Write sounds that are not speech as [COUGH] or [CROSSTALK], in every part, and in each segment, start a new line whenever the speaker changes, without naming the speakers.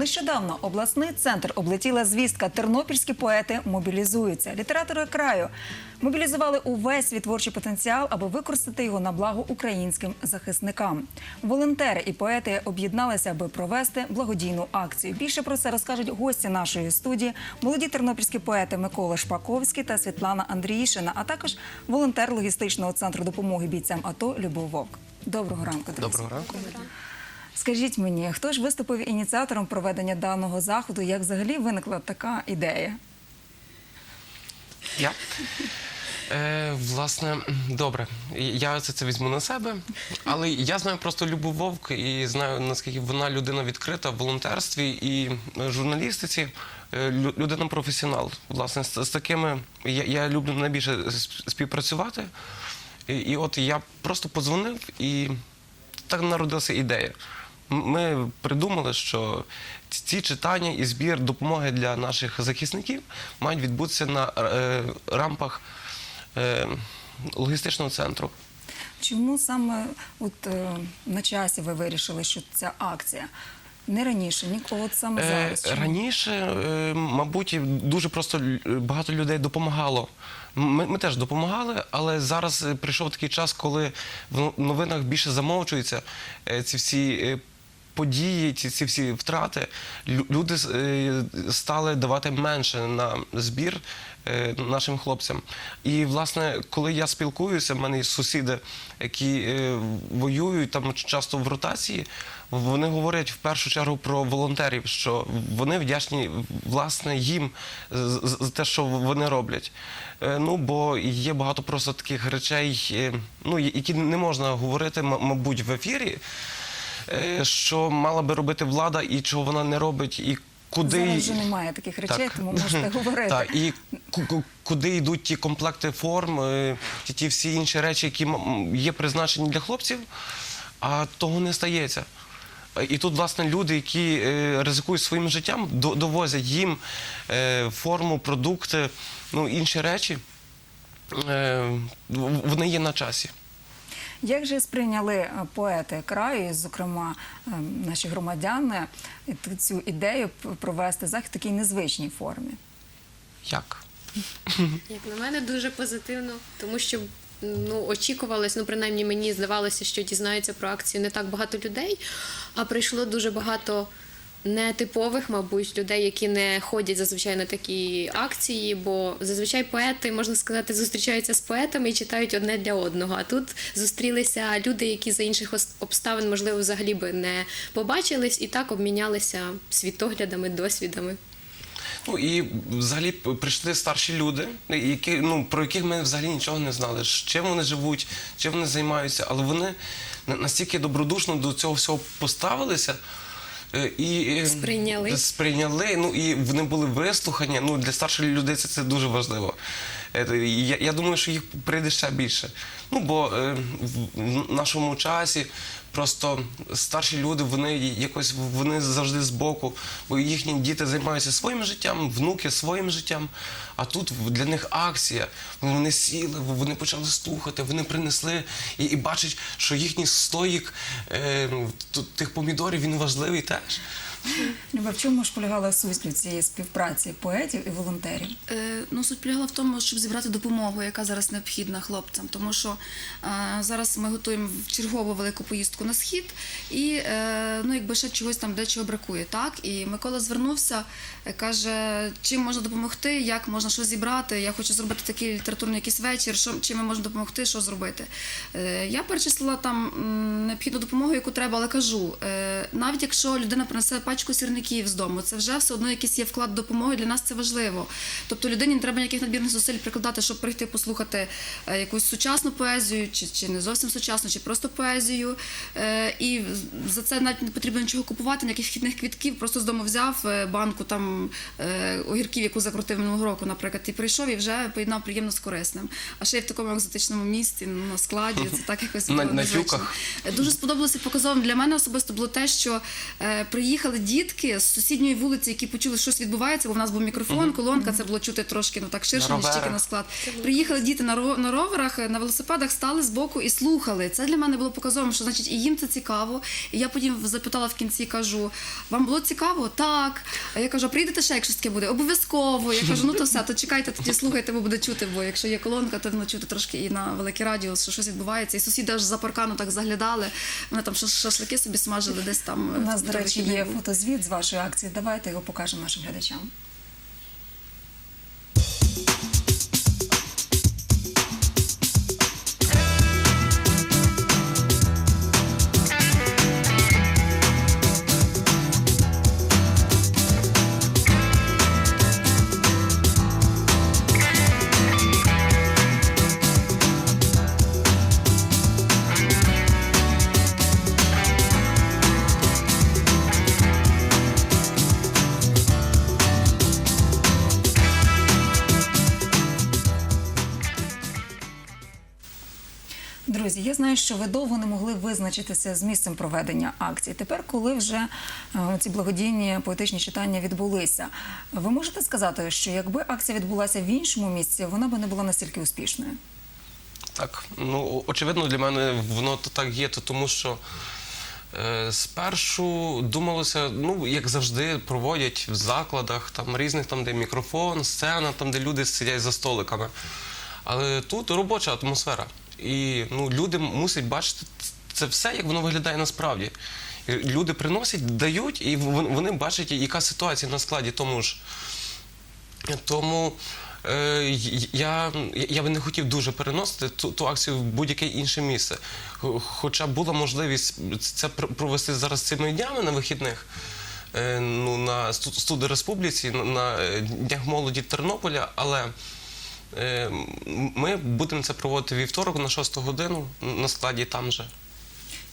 Нещодавно обласний центр облетіла звістка. Тернопільські поети мобілізуються. Літератори краю мобілізували увесь свій творчий потенціал, аби використати його на благо українським захисникам. Волонтери і поети об'єдналися, аби провести благодійну акцію. Більше про це розкажуть гості нашої студії, молоді тернопільські поети Микола Шпаковський та Світлана Андріїшина, а також волонтер логістичного центру допомоги бійцям АТО Любов Вовк. Доброго ранку, друзі.
Доброго ранку.
Скажіть мені, хто ж виступив ініціатором проведення даного заходу? Як взагалі виникла така ідея?
Я. Е, власне, добре, я це, це візьму на себе, але я знаю просто Любу Вовк і знаю, наскільки вона людина відкрита в волонтерстві і журналістиці, е, людина професіонал. Власне, з, з такими я, я люблю найбільше співпрацювати. І, і от я просто подзвонив і так народилася ідея. Ми придумали, що ці- читання і збір допомоги для наших захисників мають відбутися на е, рампах е, логістичного центру.
Чому саме от, е, на часі ви вирішили, що ця акція? Не раніше, ніколи саме зараз. Чому?
Раніше, мабуть, дуже просто багато людей допомагало. Ми, ми теж допомагали, але зараз прийшов такий час, коли в новинах більше замовчуються ці всі. Події, ці, ці всі втрати, Лю- люди е, стали давати менше на збір е, нашим хлопцям. І, власне, коли я спілкуюся, в мене є сусіди, які е, воюють там часто в ротації, вони говорять в першу чергу про волонтерів, що вони вдячні власне їм за те, що вони роблять. Ну бо є багато просто таких речей, ну які не можна говорити, мабуть, в ефірі, що мала би робити влада і чого вона не робить, і куди
Зараз вже немає таких речей,
Так.
тому можете [LAUGHS] говорити.
Так, і ку- ку- куди йдуть ті комплекти форм, е, ті, ті всі інші речі, які є призначені для хлопців, а того не стається. Е, І тут, власне, люди, які е, ризикують своїм життям, до- довозять їм е, форму, продукти, ну, інші речі, е, вони є на часі.
Як же сприйняли е, поети краю, зокрема е, наші громадяни, е, цю ідею провести захід в такій незвичній формі?
Як?
Як на мене, дуже позитивно, тому що ну очікувалось, ну принаймні мені здавалося, що дізнаються про акцію не так багато людей, а прийшло дуже багато нетипових, мабуть, людей, які не ходять зазвичай на такі акції, бо зазвичай поети, можна сказати, зустрічаються з поетами і читають одне для одного. А тут зустрілися люди, які за інших обставин, можливо, взагалі би не побачились, і так обмінялися світоглядами, досвідами.
Ну і взагалі прийшли старші люди, які, ну, про яких ми взагалі нічого не знали, чим вони живуть, чим вони займаються, але вони на- настільки добродушно до цього всього поставилися. Е, І е,
Сприйняли.
сприйняли, ну і вони були вислухані. Ну для старших людей це, це дуже важливо. Е, Я, я думаю, що їх прийде ще більше. Ну бо в нашому часі просто старші люди, вони якось вони завжди збоку, бо їхні діти займаються своїм життям, внуки своїм життям. А тут для них акція. Вони сіли, вони почали слухати, вони принесли і, і бачать, що їхній стоїк е, тих помідорів він важливий теж.
Люба, в чому ж полягала суть цієї співпраці поетів і волонтерів?
Е, Ну, суть полягала в тому, щоб зібрати допомогу, яка зараз необхідна хлопцям. Тому що е, зараз ми готуємо чергову велику поїздку на схід, і е, ну, якби ще чогось там дечого бракує. Так? І Микола звернувся, е, каже, чим можна допомогти, як можна що зібрати. Я хочу зробити такий літературний якийсь вечір, що, чим ми можемо допомогти, що зробити. Е, я перечислила там необхідну допомогу, яку треба, але кажу, е, навіть якщо людина принесе пачку сірників з дому, це вже все одно якийсь є вклад допомоги. Для нас це важливо. Тобто людині не треба ніяких надмірних зусиль прикладати, щоб прийти послухати е, якусь сучасну поезію, чи, чи не зовсім сучасну, чи просто поезію. Е, І за це навіть не потрібно нічого купувати, ніяких вхідних квітків. Просто з дому взяв е, банку там огірків, яку закрутив минулого року, наприклад, і прийшов і вже поєднав приємно з корисним. А ще й в такому екзотичному місці, ну, на складі, це так якось
На- на
Дуже сподобалося показовим для мене особисто було те, що приїхали дітки з сусідньої вулиці, які почули, що щось відбувається, бо в нас був мікрофон, колонка, це було чути трошки ну так ширше, ніж тільки на склад. Приїхали діти на ро- на роверах, на велосипедах, стали збоку і слухали. Це для мене було показовим, що значить і їм це цікаво. І я потім запитала в кінці, кажу: вам було цікаво? Так. А я кажу, а прийдете ще, якщо таке буде? Обов'язково. Я кажу, ну то все, то чекайте, тоді слухайте, бо буде чути, бо якщо є колонка, то воно чути трошки і на велике радіо, що щось відбувається. І сусіди аж за паркану так заглядали. Вони там шашлики собі смажили десь там.
У нас, до речі, є
було.
Фотозвіт з вашої акції. Давайте його покажемо нашим глядачам. Знаю, що ви довго не могли визначитися з місцем проведення акції. Тепер, коли вже е, ці благодійні поетичні читання відбулися, ви можете сказати, що якби акція відбулася в іншому місці, вона би не була настільки успішною?
Так, ну очевидно, для мене воно так є, то тому що е, спершу думалося, ну як завжди, проводять в закладах, там різних, там, де мікрофон, сцена, там, де люди сидять за столиками. Але тут робоча атмосфера. І ну, люди мусять бачити це все, як воно виглядає насправді. Люди приносять, дають, і вони бачать, яка ситуація на складі тому ж. Тому е, я, я би не хотів дуже переносити ту, ту акцію в будь-яке інше місце. Хоча була можливість це пр- провести зараз цими днями на вихідних. е, Ну, на Студ- студи Республіці, на, е, Днях молоді Тернополя, але ми будемо це проводити вівторок на 6 годину на складі там же.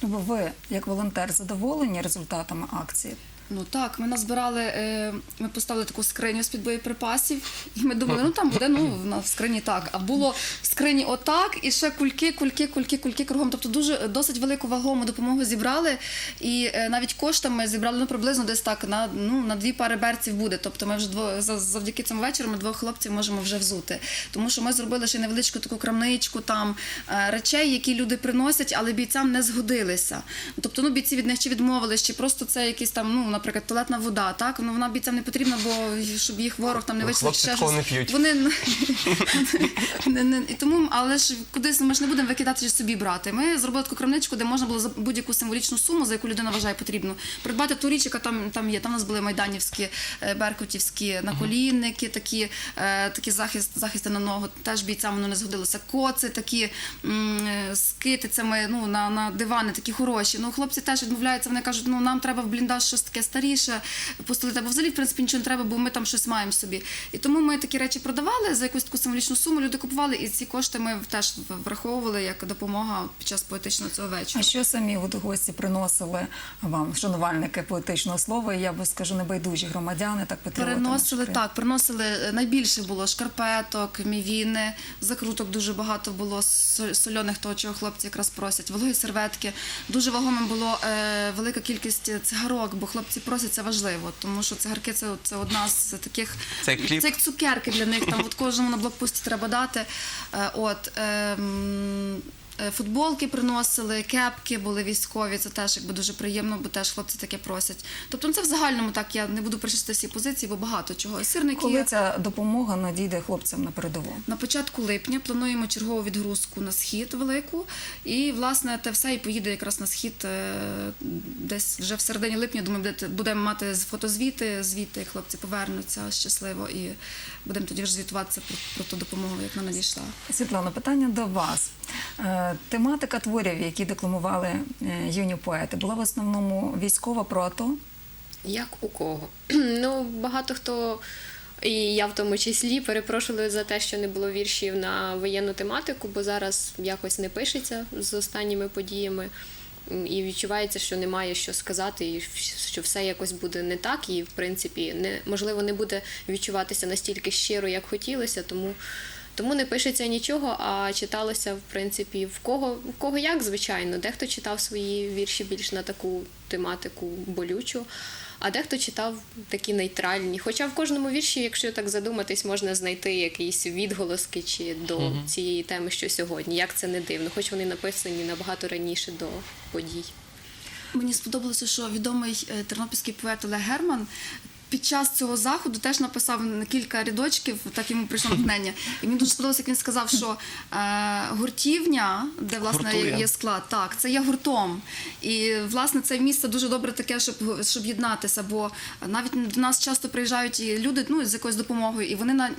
Ви, як волонтер, задоволені результатами акції?
Ну так, ми назбирали, е, ми поставили таку скриню з-під боєприпасів, і ми думали, ну там буде ну в скрині так. А було в скрині отак, і ще кульки, кульки, кульки, кульки кругом. Тобто дуже досить велику вагому допомогу зібрали. І е, навіть коштами зібрали ну, приблизно десь так на ну на дві пари берців буде. Тобто ми вже дво завдяки цьому вечору ми двох хлопців можемо вже взути. Тому що ми зробили ще невеличку таку крамничку там е, речей, які люди приносять, але бійцям не згодилися. Тобто, ну бійці від них чи відмовились, чи просто це якісь там, ну, наприклад, туалетна вода, так ну вона бійцям не потрібна, бо щоб їх ворог там не вийшов.
хлопці
ще щось.
не п'ють.
Вони [LAUGHS] не, не, і тому, але ж кудись ми ж не будемо викидати чи собі брати. Ми зробили таку крамничку, де можна було за будь-яку символічну суму, за яку людина вважає потрібну, придбати ту річ, яка там, там є. Там у нас були майданівські, е, беркутівські наколінники, такі, е, такі захист, захисти на ногу. Теж бійцям воно не згодилося. Коци, такі м, е, з китицями, ну, на, на дивани, такі хороші. Ну, хлопці теж відмовляються, вони кажуть, ну нам треба в бліндаж щось таке старіше постелити, або взагалі, в принципі, нічого не треба, бо ми там щось маємо собі. І тому ми такі речі продавали за якусь таку символічну суму. Люди купували, і ці кошти ми теж враховували як допомога під час поетичного цього вечора.
А що самі от гості приносили вам, шанувальники поетичного слова? І я би скажу, небайдужі громадяни, так нашої
так, приносили е, найбільше було шкарпеток, мівіни, закруток дуже багато було сольоних, того, чого хлопці якраз просять, вологі серветки. Дуже вагомим було е, велика кількість цигарок, бо хлопці просять це важливо, тому що цигарки це, це одна з таких
Це кліп.
це як цукерки для них. Там от кожному на блокпості треба дати. Е, от. ем, е, Футболки приносили, кепки були військові. Це теж якби дуже приємно, бо теж хлопці таке просять. Тобто, ну, це в загальному так. Я не буду перечислити всі позиції, бо багато чого. Сирники.
Коли ця допомога надійде хлопцям на передову?
На початку липня плануємо чергову відгрузку на схід велику, і власне те все і поїде якраз на схід е, десь вже в середині липня. Думаю, будемо мати фотозвіти, звіти, хлопці повернуться щасливо, і будемо тоді вже звітуватися про, про ту допомогу, як вона надійшла.
Світлана, питання до вас. Тематика творів, які декламували е, юні поети, була в основному військова про АТО.
Як у кого? [CLEARS THROAT] ну, багато хто, і я в тому числі, перепрошую за те, що не було віршів на воєнну тематику, бо зараз якось не пишеться з останніми подіями. І відчувається, що немає що сказати, і що все якось буде не так, і в принципі не можливо не буде відчуватися настільки щиро, як хотілося, тому. Тому не пишеться нічого, а читалося в принципі в кого в кого як, звичайно. Дехто читав свої вірші більш на таку тематику болючу. а дехто читав такі нейтральні. Хоча в кожному вірші, якщо так задуматись, можна знайти якісь відголоски чи до цієї теми, що сьогодні. Як це не дивно, хоч вони написані набагато раніше до подій.
Мені сподобалося, що відомий е, тернопільський поет Олег Герман. Під час цього заходу теж написав кілька рядочків, так йому прийшло натхнення. І мені дуже сподобалося, як він сказав, що е, гуртівня, де власне
Гуртує.
є склад, так, це є гуртом. І власне це місце дуже добре таке, щоб, щоб єднатися. Бо навіть до нас часто приїжджають і люди ну, з якоюсь допомогою, і вони на,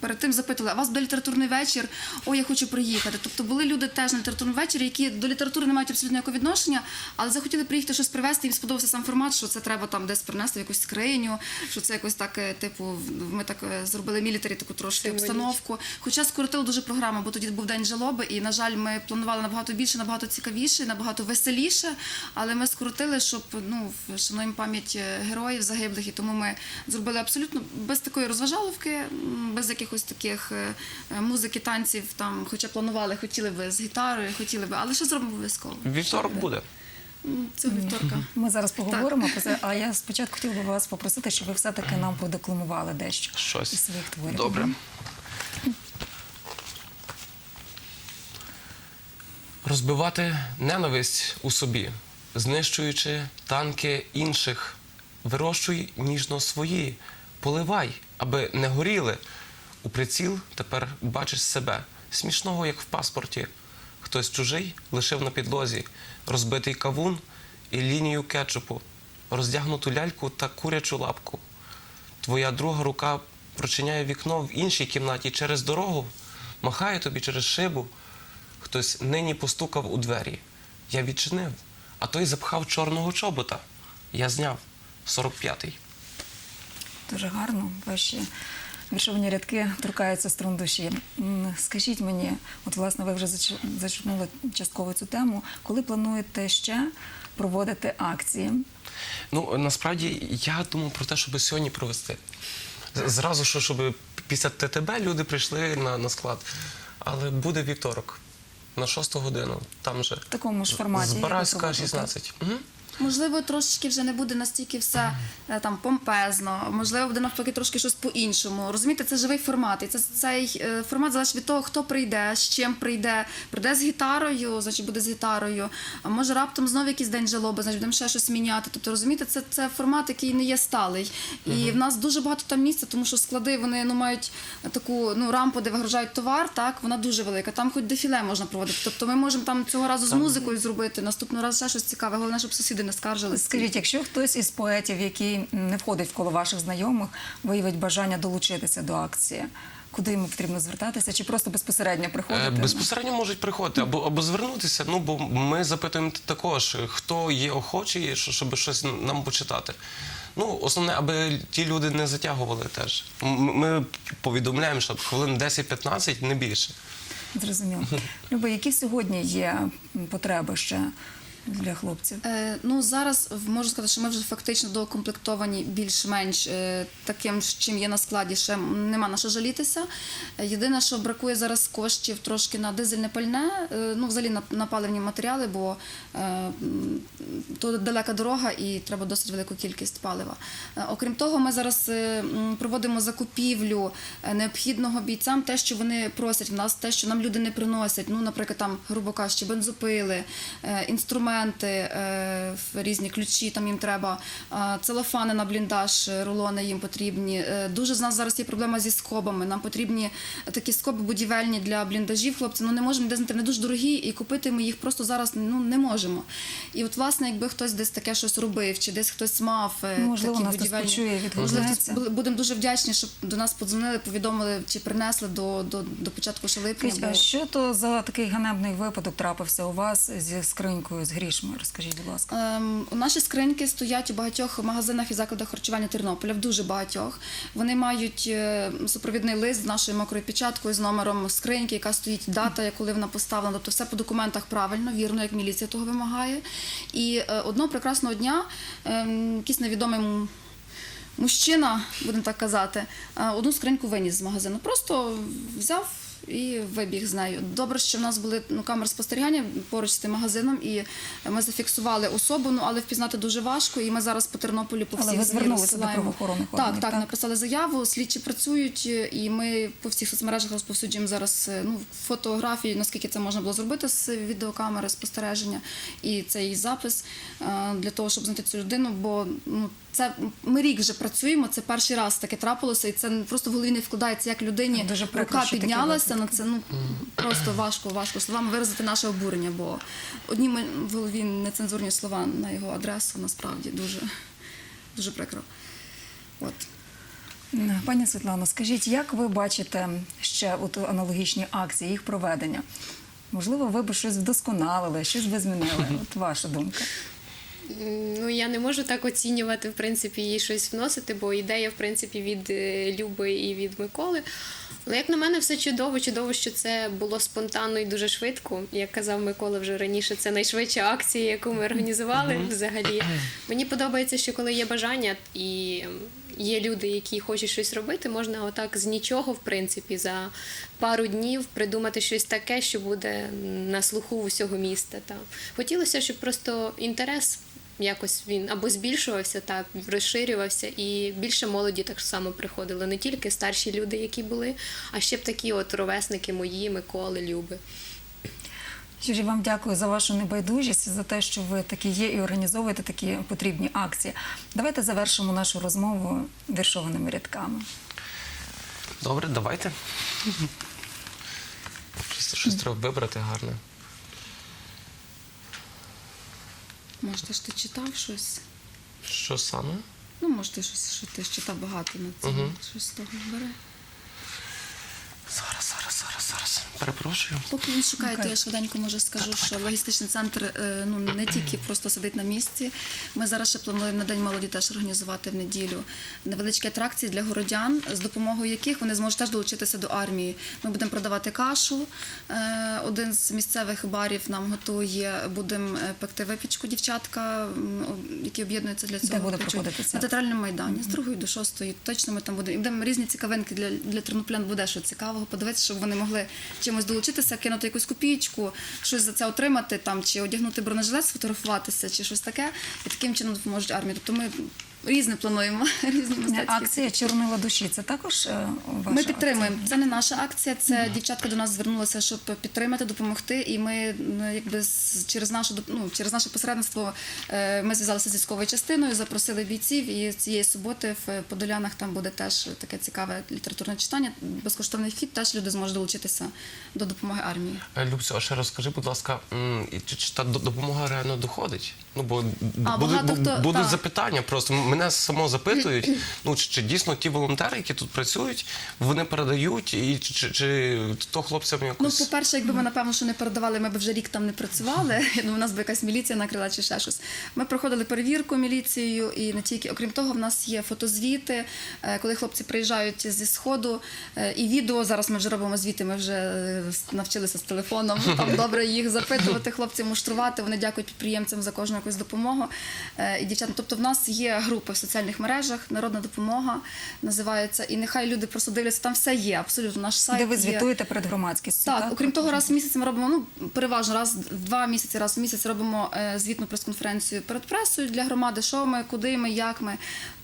перед тим запитували, а у вас буде літературний вечір? О, я хочу приїхати. Тобто були люди теж на літературному вечорі, які до літератури не мають абсолютно ніякого відношення, але захотіли приїхати щось привезти, їм сподобався сам формат, що це треба там десь принести в якусь скриню, що це якось так, е, типу, ми так е, зробили мілітарі таку трошки обстановку. Хоча скоротили дуже програму, бо тоді був день жалоби, і на жаль, ми планували набагато більше, набагато цікавіше, набагато веселіше. Але ми скоротили, щоб ну вшануємо пам'ять е, героїв загиблих, і тому ми зробили абсолютно без такої розважаловки, без якихось таких музики, танців. Там, хоча планували, хотіли би з гітарою, хотіли би, але що зробимо обов'язково?
Вівторок буде.
Цього вівторка.
Ми зараз поговоримо про це, а я спочатку хотіла би вас попросити, щоб ви все-таки нам продекламували дещо
Щось.
із своїх творів.
Добре. Розбивати ненависть у собі, знищуючи танки інших. Вирощуй ніжно свої, поливай, аби не горіли. У приціл тепер бачиш себе, смішного, як в паспорті. Хтось чужий лишив на підлозі розбитий кавун і лінію кетчупу, роздягнуту ляльку та курячу лапку. Твоя друга рука прочиняє вікно в іншій кімнаті через дорогу, махає тобі через шибу. Хтось нині постукав у двері. Я відчинив, а той запхав чорного чобота. Я зняв 45-й.
Дуже гарно. Ваші віршовані рядки торкаються струн душі. Скажіть мені, от власне ви вже зач- зачерпнули частково цю тему. Коли плануєте ще проводити акції?
Ну насправді я думав про те, щоб сьогодні провести. Зразу що, щоб після ТТБ люди прийшли на, на склад. Але буде вівторок на 6 годину. Там же
В такому ж форматі.
з
як ви
Бараська
проводите?
16. Угу.
Можливо, трошечки вже не буде настільки все е, там помпезно, можливо, буде навпаки трошки щось по-іншому. Розумієте, це живий формат. І це цей е, формат залежить від того, хто прийде, з чим прийде. Прийде з гітарою, значить буде з гітарою. А може раптом знову якийсь день жалоби, значить будемо ще щось міняти. Тобто, розумієте, це, це формат, який не є сталий. І в нас дуже багато там місця, тому що склади вони ну мають таку ну рампу, де вигружають товар. Так вона дуже велика. Там хоч дефіле можна проводити. Тобто, ми можемо там цього разу з музикою зробити. Наступного разу ще щось цікаве. Головне, щоб сусіди не скаржилися.
Скажіть, якщо хтось із поетів, який не входить в коло ваших знайомих, виявить бажання долучитися до акції, куди йому потрібно звертатися, чи просто безпосередньо
Е,
приходити?
Безпосередньо можуть приходити або, або звернутися. Ну бо ми запитуємо також, хто є охочий, щоб щось нам почитати. Ну, основне, аби ті люди не затягували теж. Ми повідомляємо, що хвилин 10-15, не більше.
Зрозуміло. Люба, які сьогодні є потреби ще для хлопців?
Е, ну зараз можу сказати, що ми вже фактично доукомплектовані більш-менш е, таким, чим є на складі. Ще нема на що жалітися. Єдине, що бракує зараз коштів трошки на дизельне пальне, е, ну взагалі на, на паливні матеріали, бо е, то далека дорога і треба досить велику кількість палива. Е, окрім того, ми зараз е, проводимо закупівлю е, необхідного бійцям, те, що вони просять в нас, те, що нам люди не приносять. Ну, наприклад, там, грубо кажучи, бензопили, е, інструменти, е, в- різні ключі, там їм треба, е, целофани на бліндаж, е, рулони їм потрібні. Е, Дуже з нас зараз є проблема зі скобами. Нам потрібні такі скоби будівельні для бліндажів. Хлопці, ну не можемо де знайти, не дуже дорогі, і купити ми їх просто зараз ну, не можемо. І от, власне, якби хтось десь таке щось робив, чи десь хтось мав е,
Ну, можливо,
такі
нас
будівельні.
почує,
Можливо, будемо дуже вдячні, щоб до нас подзвонили, повідомили чи принесли до, до, до початку липня.
А що то за такий ганебний випадок трапився у вас зі скринькою з грішми? Розкажіть, будь ласка.
Ем, у наші скриньки стоять у багатьох магазинах і закладах харчування Тернополя, в дуже багатьох. Вони мають е, супровідний лист з нашою мокрою печаткою, з номером скриньки, яка стоїть дата, коли вона поставлена. Тобто все по документах правильно, вірно, як міліція того вимагає. І е, одного прекрасного дня ем, якийсь невідомий Мужчина, будемо так казати, е, одну скриньку виніс з магазину. Просто взяв і вибіг з нею. Добре, що в нас були ну, камери спостерігання поруч з тим магазином, і ми зафіксували особу, ну але впізнати дуже важко. І ми зараз по Тернополі по
Але
всіх
ви звернулися до правоохоронних
так,
органів,
так,
так?
написали заяву, слідчі працюють, і ми по всіх соцмережах розповсюджуємо зараз е, ну, фотографії, наскільки це можна було зробити з відеокамери спостереження, і цей запис е, для того, щоб знайти цю людину. Бо ну це ми рік вже працюємо. Це перший раз таке трапилося, і це просто в голові не вкладається, як людині
Дуже прикро,
рука піднялася на це. Ну просто важко, важко словами виразити наше обурення, бо одні ми в голові нецензурні слова на його адресу насправді дуже, дуже прикро. От.
Пані Світлано, скажіть, як ви бачите ще от аналогічні акції, їх проведення? Можливо, ви б щось вдосконалили, щось би змінили? От ваша думка.
Ну, я не можу так оцінювати, в принципі, їй щось вносити, бо ідея, в принципі, від е, Люби і від Миколи. Але як на мене, все чудово. Чудово, що це було спонтанно і дуже швидко. Як казав Микола вже раніше, це найшвидша акція, яку ми організували взагалі. Мені подобається, що коли є бажання і ем, є люди, які хочуть щось робити, можна отак з нічого, в принципі, за пару днів придумати щось таке, що буде на слуху усього міста. Та. Хотілося, щоб просто інтерес якось він або збільшувався, так, розширювався, і більше молоді так само приходило. Не тільки старші люди, які були, а ще б такі от ровесники мої, Миколи, Люби.
Я вам дякую за вашу небайдужість, за те, що ви такі є і організовуєте такі потрібні акції. Давайте завершимо нашу розмову віршованими рядками.
Добре, давайте. Щось, щось треба вибрати гарне.
Може, ти ж ти читав щось?
Що саме?
Ну, може, ти щось, що ти ж читав багато на цьому.
Угу.
Щось з того бере.
Зараз, зараз, зараз, зараз. Перепрошую.
Поки він шукає, то я швиденько можу скажу, що логістичний центр е, ну не тільки просто сидить на місці. Ми зараз ще плануємо на день молоді теж організувати в неділю невеличкі атракції для городян, з допомогою яких вони зможуть теж долучитися до армії. Ми будемо продавати кашу. Е, Один з місцевих барів нам готує. Будемо е, пекти випічку дівчатка, м, які об'єднуються для цього.
буде проходити це?
На театральному майдані з другої до шостої. Точно ми там будемо. І будемо різні цікавинки для, для терноплян буде що цікавого, подивитися, щоб вони могли чимось долучитися, кинути якусь копійку, щось за це отримати, там, чи одягнути бронежилет, сфотографуватися, чи щось таке, і таким чином допоможуть армії. Тобто ми різне плануємо, [LAUGHS] різні мистецькі.
Акція Чорнила душі це також е, ваша
Ми підтримуємо.
акція?
Це не наша акція. Це дівчатка до нас звернулася, щоб підтримати, допомогти. І ми ну, якби з- через нашу доп- ну, через наше посередництво е, ми зв'язалися з військовою частиною, запросили бійців. І цієї суботи в Подолянах там буде теж таке цікаве літературне читання. Безкоштовний вхід. Теж люди зможуть долучитися до допомоги армії.
Е, Любцю, а ще розкажи, будь ласка, м, і чи, чи та до- допомога реально доходить? Ну, бо
А,
будуть,
багато хто-
будуть
так.
запитання просто. Мене само запитують, [CLEARS THROAT] ну, чи, чи дійсно ті волонтери, які тут працюють, вони передають, і чи, чи, чи то хлопцям
Ну, по-перше, якби ми напевно що не передавали, ми б вже рік там не працювали. Думаю, [LAUGHS] у нас би якась міліція накрила чи ще щось. Ми проходили перевірку міліцією, і не тільки окрім того, в нас є фотозвіти, е, коли хлопці приїжджають зі сходу. е, І відео зараз ми вже робимо звіти. Ми вже е, навчилися з телефоном. [LAUGHS] Там добре їх запитувати, хлопців муштрувати. Вони дякують підприємцям за кожну якусь допомогу. Е, І дівчата, тобто в нас є групи в соціальних мережах, народна допомога називається. І нехай люди просто дивляться, там все є. Абсолютно наш сайт.
Де ви
є.
звітуєте перед громадськістю?
Так, окрім того, раз в місяць ми робимо ну переважно раз два місяці, раз в місяць робимо е, звітну прес-конференцію перед пресою для громади, що ми, куди ми, як ми.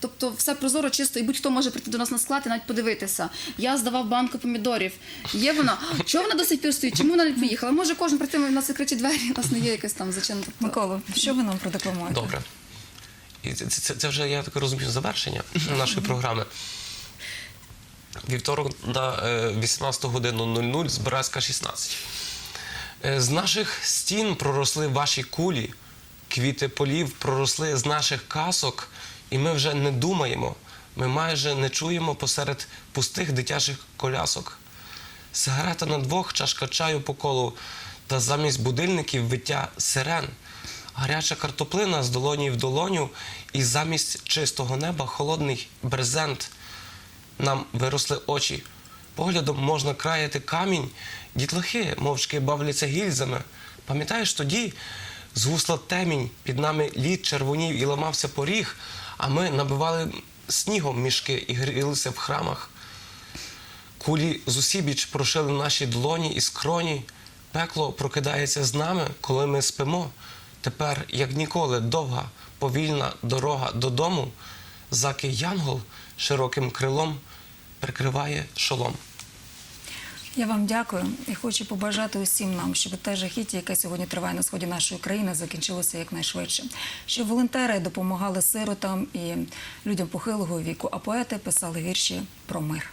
Тобто, все прозоро, чисто, і будь-хто може прийти до нас на склад і навіть подивитися. Я здавав банку помідорів. Є вона? [GASPS] Чого вона до сих пір стоїть? Чому вона не поїхала? Може, кожен при цьому в нас відкриті двері, у нас не є якась там зачинена.
Микола, що ви нам продекламуєте?
Добре. І це, це, це вже, я так розумію, завершення нашої програми. Вівторок на е, 18 годину 00 Збиразька 16. Е, З наших стін проросли ваші кулі, квіти полів проросли з наших касок, і ми вже не думаємо, ми майже не чуємо посеред пустих дитячих колясок. Сигарета на двох, чашка чаю по колу, та замість будильників виття сирен. Гаряча картоплина з долоні в долоню, і замість чистого неба холодний брезент. Нам виросли очі. Поглядом можна краяти камінь, дітлахи мовчки бавляться гільзами. Пам'ятаєш тоді? З гусла темінь, під нами лід червонів і ламався поріг, а ми набивали снігом мішки і грілися в храмах. Кулі зусібіч прошили наші долоні і скроні. Пекло прокидається з нами, коли ми спимо. Тепер, як ніколи, довга, повільна дорога додому. Заки Янгол широким крилом прикриває шолом.
Я вам дякую і хочу побажати усім нам, щоб те жахіття, яке сьогодні триває на сході нашої країни, закінчилося якнайшвидше. Щоб волонтери допомагали сиротам і людям похилого віку, а поети писали вірші про мир.